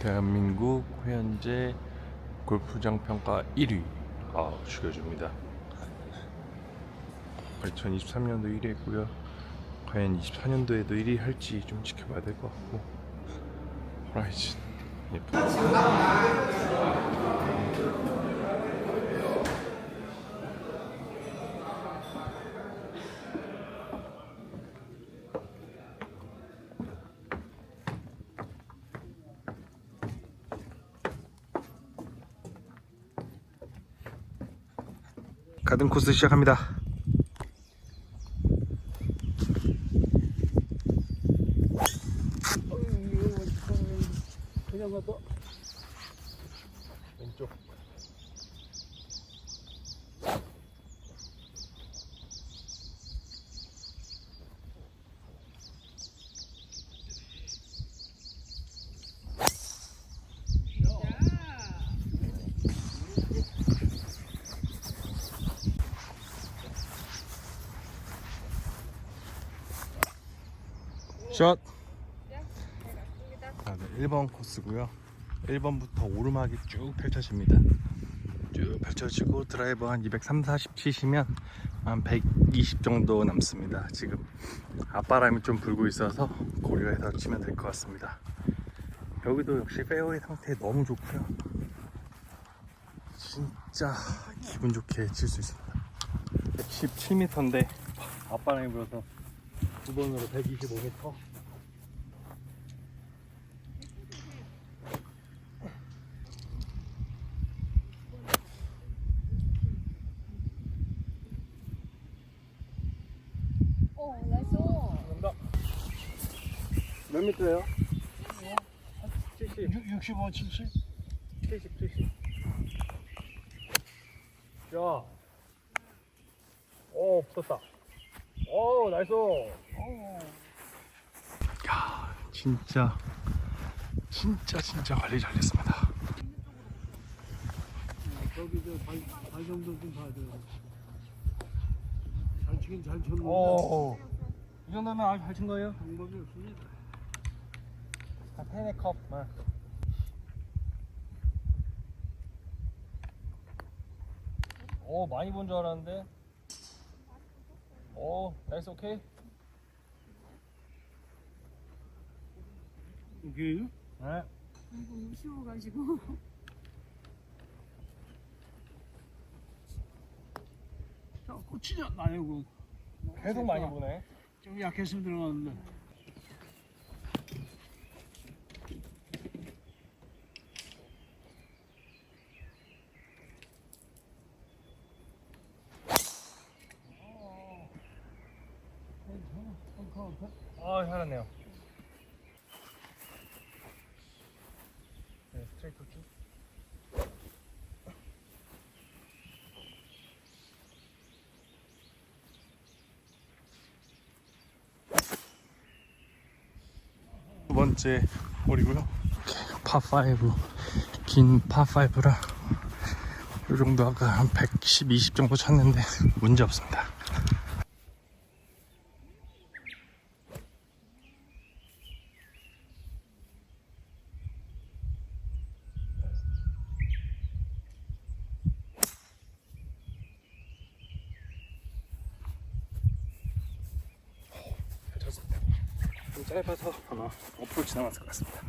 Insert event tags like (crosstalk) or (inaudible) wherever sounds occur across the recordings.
대한민국 현재 골프장 평가 1위. 아 죽여줍니다. 2023년도 1위 했고요. 과연 24년도에도 1위 할지 좀 지켜봐야 될 것 같고. 호라이즌 예쁘다 가든 코스 시작합니다. 그냥 가도 샷. 아, 네, 1번 코스고요. 1번부터 오르막이 쭉 펼쳐집니다. 쭉 펼쳐지고 드라이버 한 230, 40 치시면 한 120 정도 남습니다. 지금 앞바람이 좀 불고 있어서 고려해서 치면 될 것 같습니다. 여기도 역시 페어웨이 상태 너무 좋고요. 진짜 기분 좋게 칠 수 있습니다. 117m인데 앞바람이 불어서 두 번으로 125m. 어, 나이스. 감사합니다. 몇 미터예요? 70, 65, 70? 70, 70. 야. 오, 붙었다. 오, 나이스. 야, 진짜, 진짜, 진짜 관리 잘했습니다. 저기 저발 발 정도 좀 봐야 돼요. 잘 치긴 잘 쳤는데 오, 이 정도면 아주 잘친 거예요? 방법이 없습니다. 다 펜의 컵만. 오, 많이 본 줄 알았는데. 오, 나이스 오케이. 이게요? 네. 너무 쉬워가지고. 자, 꽂히지 않나요? 그. 계속 많이 보네. 좀 약했으면 들어갔는데. 아, 살았네요. 네, 스트레이트 쭉. 두 번째 홀이고요. 파5 긴 파5라 이 정도 아까 한 110, 20 정도 쳤는데 문제 없습니다. 잘 쳤습니다. 좀 짧아서 아마 어프로치 남았을 것 같습니다.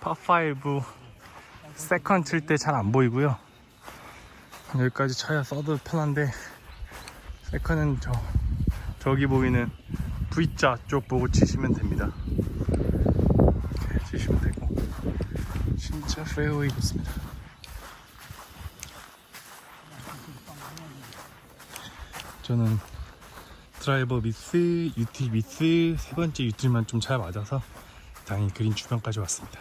파5 세컨 칠 때 잘 안 보이고요. 여기까지 쳐야 써도 편한데 세컨은 저 저기 보이는 V자 쪽 보고 치시면 됩니다. 이렇게 치시면 되고 진짜 페어웨이 좋습니다. 저는 드라이버 미스, 유틸 미스 세 번째 유틸만 좀 잘 맞아서 다행히 그린 주변까지 왔습니다.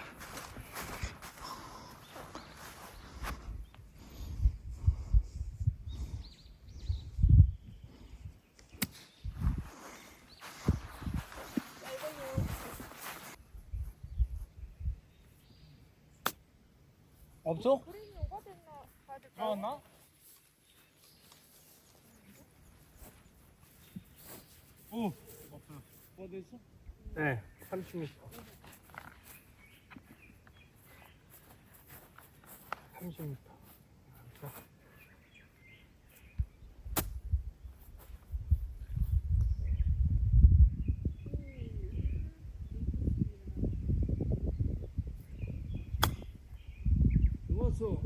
없어? 들어갔나? 오! 어디 있어? 네, 30m. 30m. 좋았어.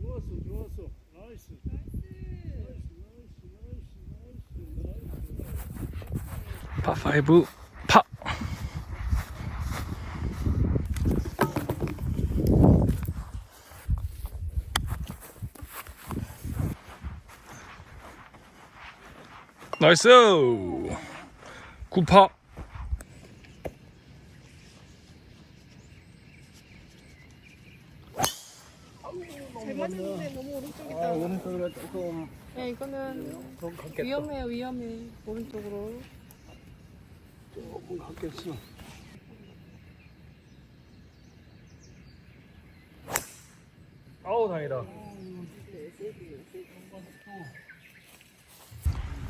좋았어, 좋았어. 나이스. 나이스, 나이스, 나이스, 나이스. 파5 나이스 9파 잘 맞았는데 너무 오른쪽이다. 아, 오른쪽으로 조금 야 이거는 좀 갔겠다. 위험해요 위험해 오른쪽으로. 조금 갔겠어. 아우 다행이다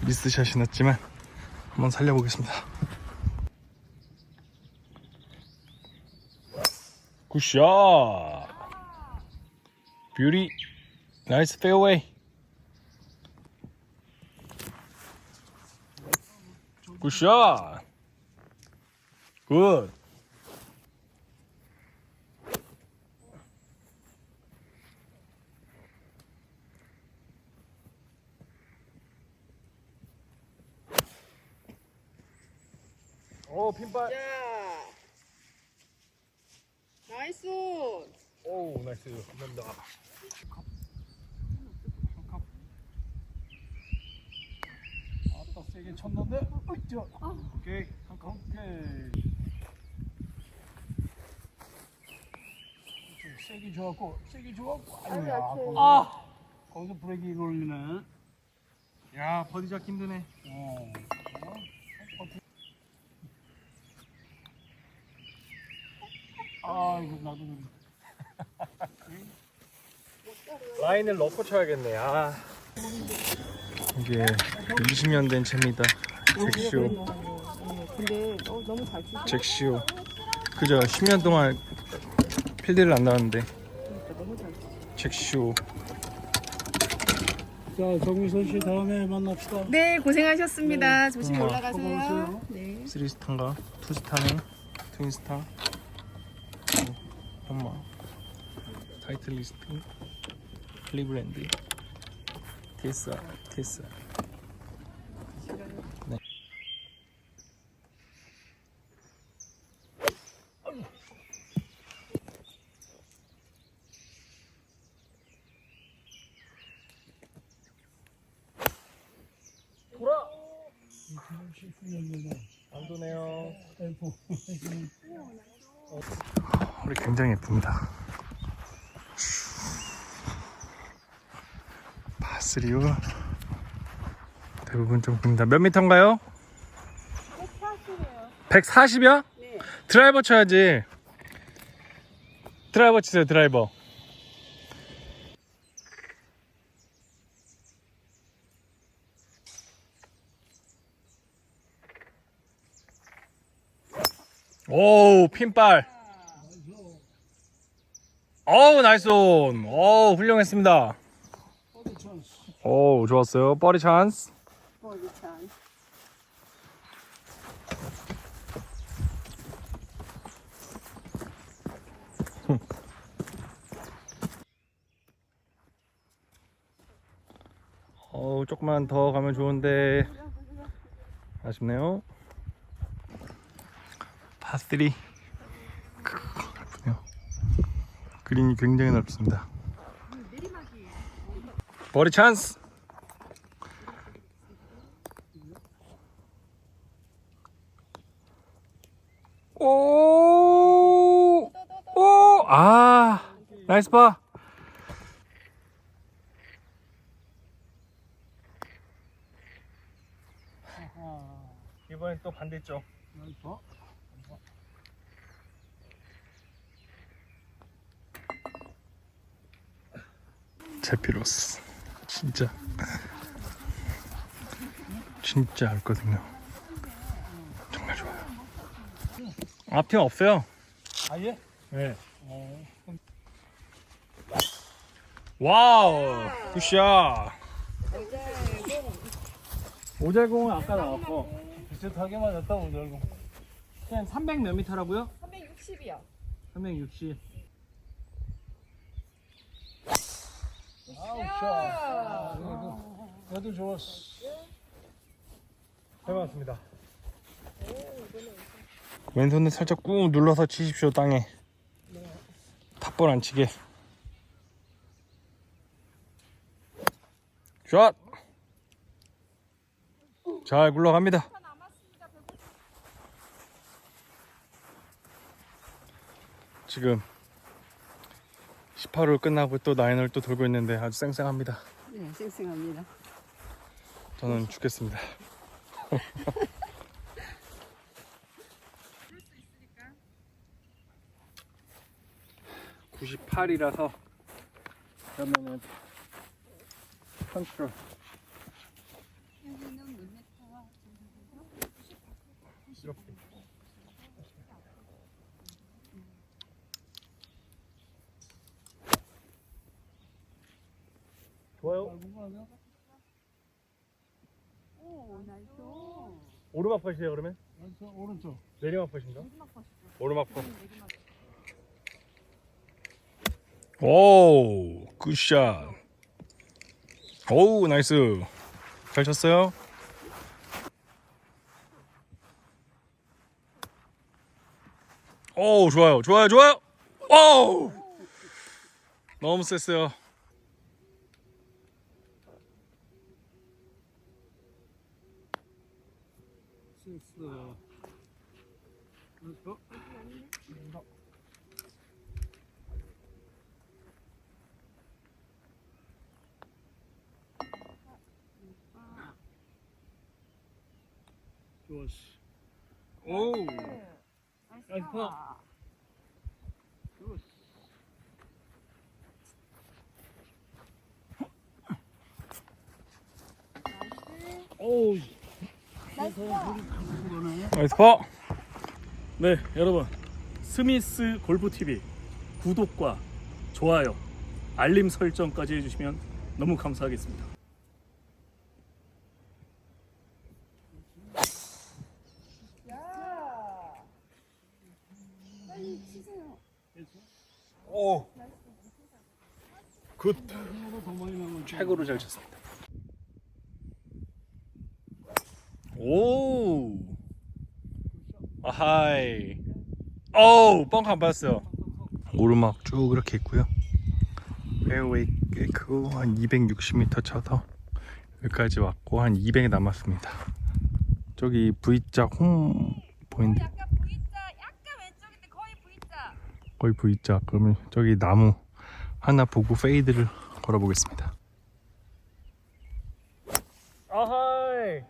미스샷이 났지만 한번 살려보겠습니다. 굿샷! 뷰티 나이스 페어웨이. 굿샷! 굿 오 핀발 야 나이스. 오 나이스 감사합니다 아따 세게 쳤는데. 어이죠. 오케이. 한칸 오케이. 세게 좋았고, 세게 좋았고. 아이고야. 거기서- 아! 거기서 브레이크 걸리네. 야 버디 잡기 힘드네 어. 아, 이거 나도 그래. 라인을 넣고 쳐야겠네 아 이게 20년 된 채입니다 잭시오 근데 너, 너무 잘 치죠. 잭시오 그저 10년 동안 필드를 안 나왔는데 너무 잘 치. 잭시오 자, 정미선 씨 다음에 만납시다. 네 고생하셨습니다. 조심히 어, 올라가세요. 네. 3스타인가? 2스타네 트윈스타 어, 엄마 타이틀 리스트. 클리브랜드. 테스 테스 네. 돌아 2019년도에 안 도네요 우리 굉장히 예쁩니다. 파스리우 대부분 좀 깁니다. 몇 미터인가요? 140이요? 네. 드라이버 쳐야지. 드라이버 치세요, 드라이버. 오, 핀발. 어우, 나이스 온. 어우, 훌륭했습니다. 찬스. 오, 좋았어요. 버리 찬스. 버디 찬. 어우, 조금만 더 가면 좋은데. 아쉽네요. 파3. 넓네요. 그린이 굉장히 넓습니다. 버리 찬스. 오, 오, 아, 나이스 파. 이번엔 또 반대쪽. 제피로스. 진짜. 진짜 알거든요. 정말 좋아요. 앞팀 없어요. 아예? 네. 어. 와우 굿샷 오잘공은 아까 나왔고 비슷하게 맞았다 오잘공 그냥 300 몇 미터라고요? 360이요. 360 얘도 좋았어. 잘 맞았습니다. 왼손을 살짝 꾹 눌러서 치십시오 땅에. 탑볼 안 치게. 샷! 잘 굴러갑니다. 지금 18홀 끝나고 또 9홀 또 돌고 있는데 아주 쌩쌩합니다 네, 쌩쌩합니다. 저는 죽겠습니다. (laughs) 98이라서 그러면은 컨트롤 이렇게 좋아요. 오, 나이스. 오르막 퍼시요 그러면? 왼쪽, 오른쪽. 내리막 퍼신가? 오르막 퍼. 오, 굿샷. 오우, 나이스. 잘 쳤어요. 오, 좋아요, 좋아요, 좋아요. 오, 너무 셌어요. 식스. 렛츠고. 좋았어. 오, 나이스. 좋았어. 오우. 나이스 퍼. 네, 여러분. 스미스 골프 TV 구독과 좋아요, 알림 설정까지 해주시면 너무 감사하겠습니다. 오, 굿. 더 많이 나면 최고로 잘 쳤습니다. 오, 아하이. 어우, 뻥안 받았어요. 오르막 쭉 이렇게 있고요. 페어웨이 꽤 크고 한 260m 쳐서 여기까지 왔고 한 200 남았습니다. 저기 V자 홈 보이는데 약간 V자, 약간 왼쪽인데 거의 V자. 거의 V자. 그러면 저기 나무 하나 보고 페이드를 걸어보겠습니다. 아하이.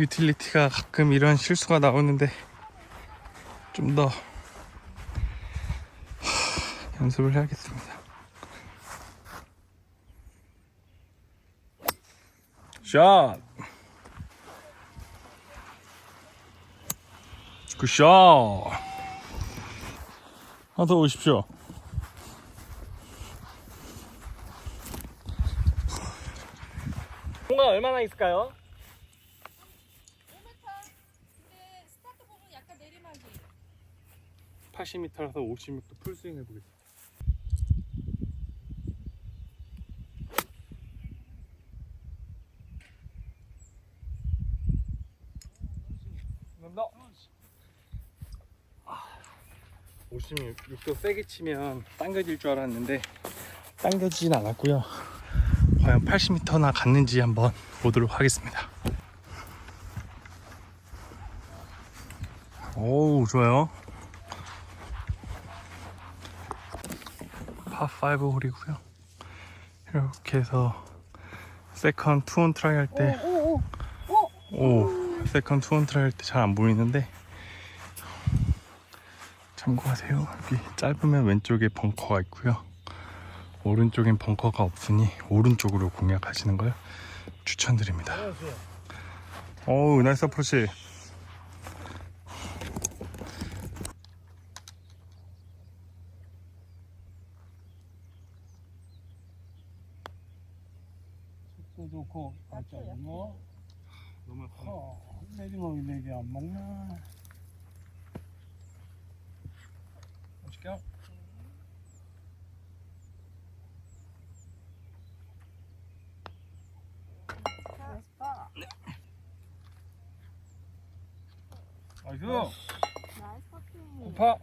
유틸리티가 가끔 이런 실수가 나오는데 좀 더 연습을 해야겠습니다. 샷! 굿샷! 하나 더 오십시오. 공간 얼마나 있을까요? 5m. 근데 스타트 부분 약간 내리막이. 80m라서 56도 풀스윙 해보겠습니다. 감사합니다. 56도 세게 치면 당겨질 줄 알았는데 당겨지진 않았고요. 과연 80m나 갔는지 한번 보도록 하겠습니다. 오우 좋아요. 파5 홀이고요. 이렇게 해서 세컨 투온 트라이 할 때 오, 세컨 투온 트라이 할 때 잘 안 보이는데 참고하세요. 여기 짧으면 왼쪽에 벙커가 있고요. 오른쪽엔 벙커가 없으니 오른쪽으로 공략하시는 걸 추천드립니다. 오우 나이스 어프로치 좋고 갑자기 뭐. 너무 아파. 어, 내지 먹이 내지 안 먹나? 맛있게 하- 맛있어. 맛있어 맛있어. 고파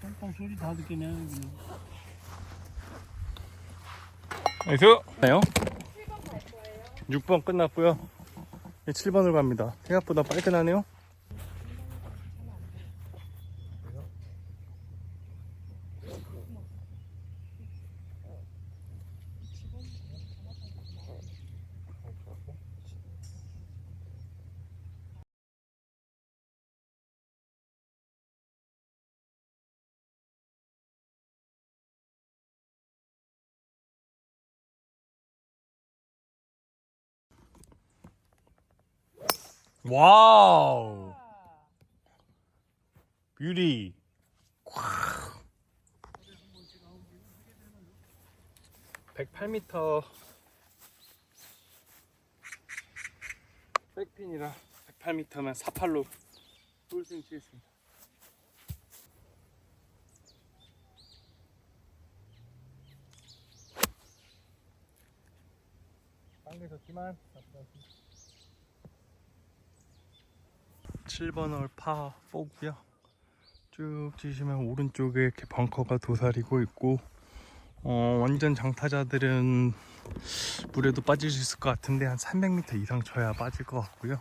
똥똥 소리 다 듣게 내는 거 나이스. 네요. 6번 끝났고요. 이제 7번으로 갑니다. 생각보다 빨리 끝나네요. 와우. 뷰티. 108m 백핀이라 108m면 48로 풀스윙 치겠습니다. 빨리 걷기만 7번 홀 파 4고요. 쭉 치시면 오른쪽에 이렇게 벙커가 도사리고 있고 어, 완전 장타자들은 물에도 빠질 수 있을 것 같은데 한 300m 이상 쳐야 빠질 것 같고요.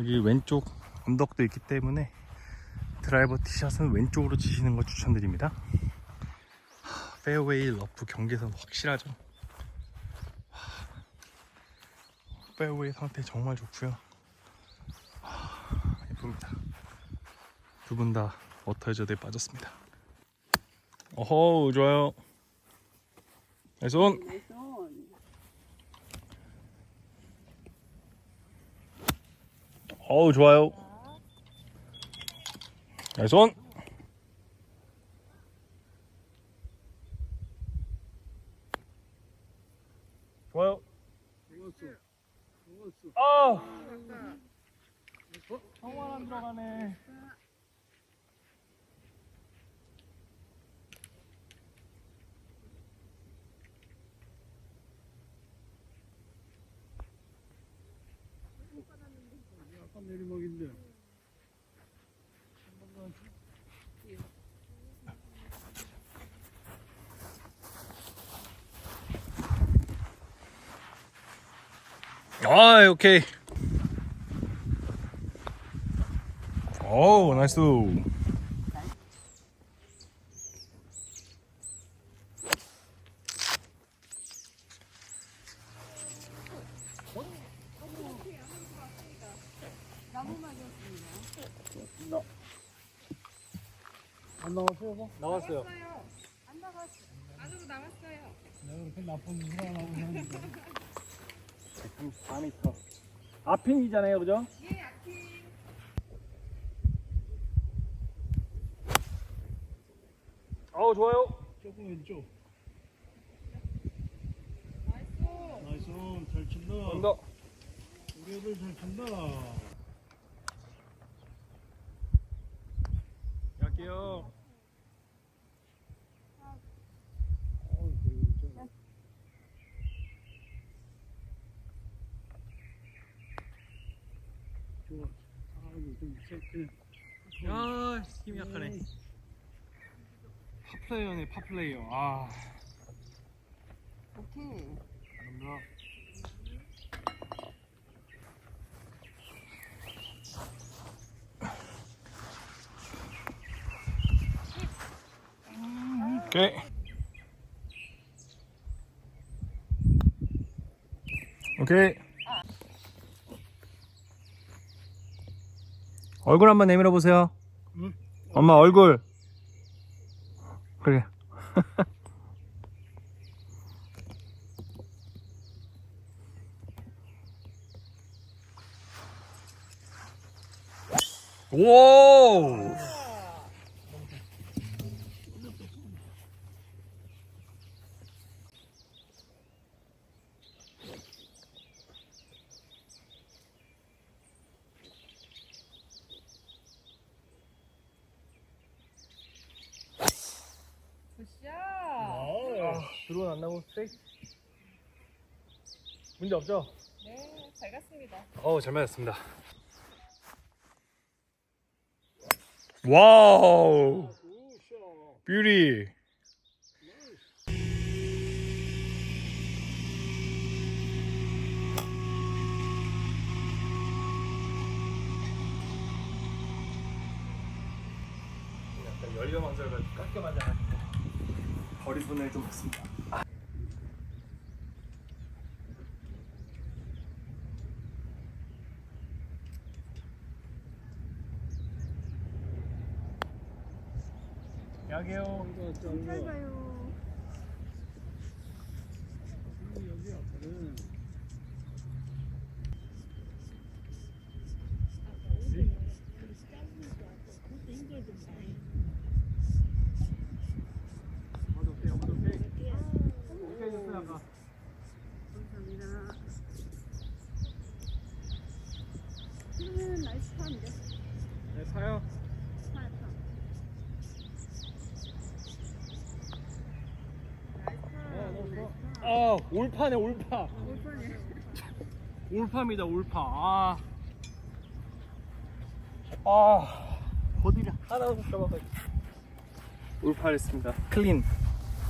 여기 왼쪽 언덕도 있기 때문에 드라이버 티샷은 왼쪽으로 치시는 거 추천드립니다. 하, 페어웨이 러프 경계선 확실하죠? 하, 페어웨이 상태 정말 좋고요 예쁩니다. 두 분 다 워터헤저드에 빠졌습니다. 어허 좋아요. 나이스 온. 어우 좋아요. 나이스 온. 좋아요. 아. 정말 안 들어가네. 약간 내리막인데. 아 오케이. 오 나이스. 안 나왔어요? 나왔어요. 안 나갔어. 안으로 나왔어요. 내가 그렇게 나쁜 일안 하고 하니까. 134m. 아핀이잖아요, 그죠? 예, 아키. 어우 좋아요. 조금 왼쪽. 나이스. 나이스. 잘 친다. 언더. 우리 애들 잘 친다. 갈게요. 좋아. 아, 이거 좀 세게. 야 힘이 약하네. 파플레이어네 파 플레이어. 아. 오케이. 감사합니다. 오케이. 오케이. 얼굴 한번 내밀어 보세요. 응? 엄마 얼굴. 对呀。(laughs) 哇！ 나무 스트레이트 문제 없죠? 네, 잘 갔습니다. 어우 잘 맞았습니다. 와우! 뷰티 약간 열려 만져가지고 깎여 만져가지고 거리 분해를 좀 했습니다 잘 가요. 여기 앞에는 감사합니다. 그러면 날씨 파인데. 네 사요 파, 파. 아 올파네 올파. 올파입니다 올파. 아, 아. 버디를 하나도 못 잡아가지고 올파했습니다. 클린